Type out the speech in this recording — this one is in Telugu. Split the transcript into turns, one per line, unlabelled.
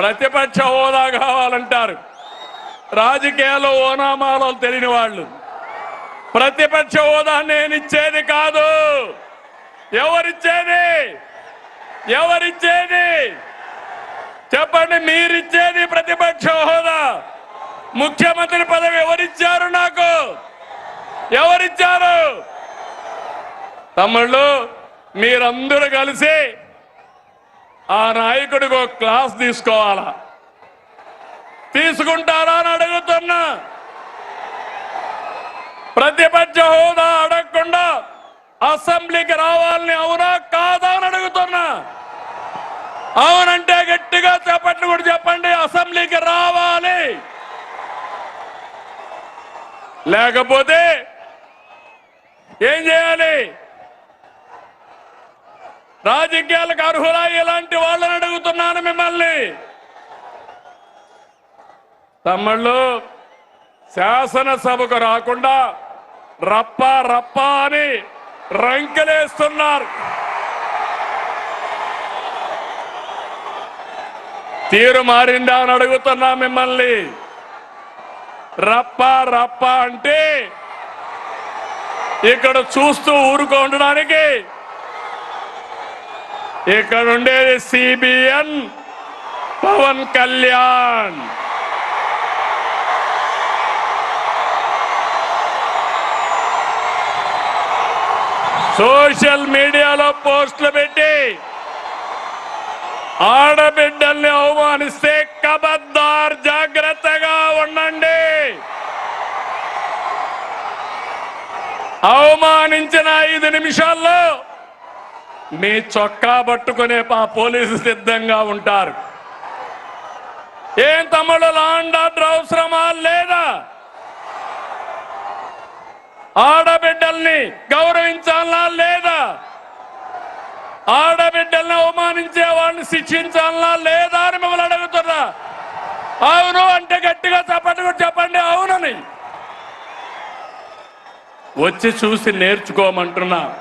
ప్రతిపక్ష హోదా కావాలంటారు. రాజకీయాల్లో ఓనామాలో తెలియని వాళ్ళు. ప్రతిపక్ష హోదా నేను ఇచ్చేది కాదు. ఎవరిచ్చేది? ఎవరిచ్చేది? చెప్పండి మీరిచ్చేది ప్రతిపక్ష హోదా? ముఖ్యమంత్రి పదవి ఎవరిచ్చారు నాకు? ఎవరిచ్చారు? తమ్ముళ్ళు మీరందరూ కలిసి ఆ నాయకుడికి ఒక క్లాస్ తీసుకోవాలా? తీసుకుంటారా అని అడుగుతున్నా. ప్రతిపక్ష హోదా అడగకుండా అసెంబ్లీకి రావాలని అవునా కాదా అని అడుగుతున్నా. అవునంటే గట్టిగా చెప్పండి కూడా చెప్పండి అసెంబ్లీకి రావాలి. లేకపోతే ఏం చేయాలి? రాజకీయాలకు అర్హులా ఇలాంటి వాళ్ళని అడుగుతున్నాను మిమ్మల్ని. తమ్ముళ్ళు శాసనసభకు రాకుండా రప్ప రప్ప అని రంకెలేస్తున్నారు. తీరు మారిందా అని అడుగుతున్నా మిమ్మల్ని. రప్ప రప్ప అంటే ఇక్కడ చూస్తూ ఊరుకో ఉండడానికి ఇక్కడ ఉండేది సిబిఎన్ పవన్ కళ్యాణ్. సోషల్ మీడియాలో పోస్టులు పెట్టి ఆడబిడ్డల్ని అవమానిస్తే కబద్దార్ జాగ్రత్తగా ఉండండి. అవమానించిన ఐదు నిమిషాల్లో మీ చొక్కా పట్టుకునే మా పోలీసు సిద్ధంగా ఉంటారు. ఏం తమ్ముడు లాండ్ ఆర్డర్ అవసరమా? లేదా? ఆడబిడ్డల్ని గౌరవించాలా? లేదా? ఆడబిడ్డల్ని అవమానించే వాళ్ళని శిక్షించాలా? లేదా అని మిమ్మల్ని అడుగుతున్నా. అవును అంటే గట్టిగా చెప్పండి కూడా చెప్పండి అవునని. వచ్చి చూసి నేర్చుకోమంటున్నా.